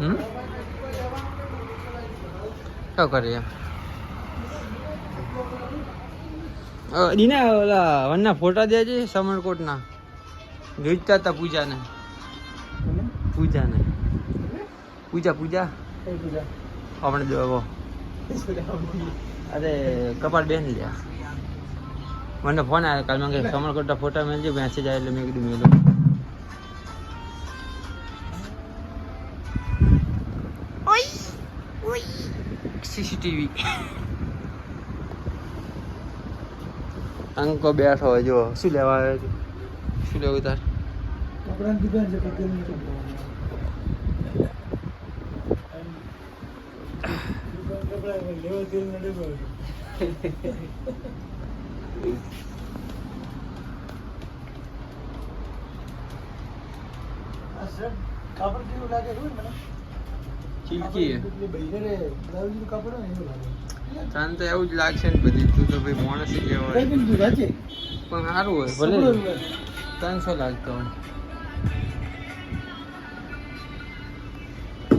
હમ? શું કરીએ? દીના ઓલા વનના ફોટા દેજે સમરકોટના. જોઈતા હતા પૂજાને. પૂજાને. પૂજા પૂજા? આપણે જો અરે કપાળ બેન લ્યા. મને ફોન આવ્યો કાલ. મને સમરકોટના ફોટા મેળજો મેસેજ આવ્યો એટલે મેં કીધું મેલું. સીસીટીવી。અંકો બેઠો હોય જો શું લેવા આવ્યો છે? શું લેવું તાર? કપડાની દુકાન છે કપડા કેવું લાગે ને લાગે તો એવું જ લાગશે ને બધી. તું તો ભાઈ માણસ જ એવો પણ સારું હોય ભલે. ત્રણસો લાગતો? હોય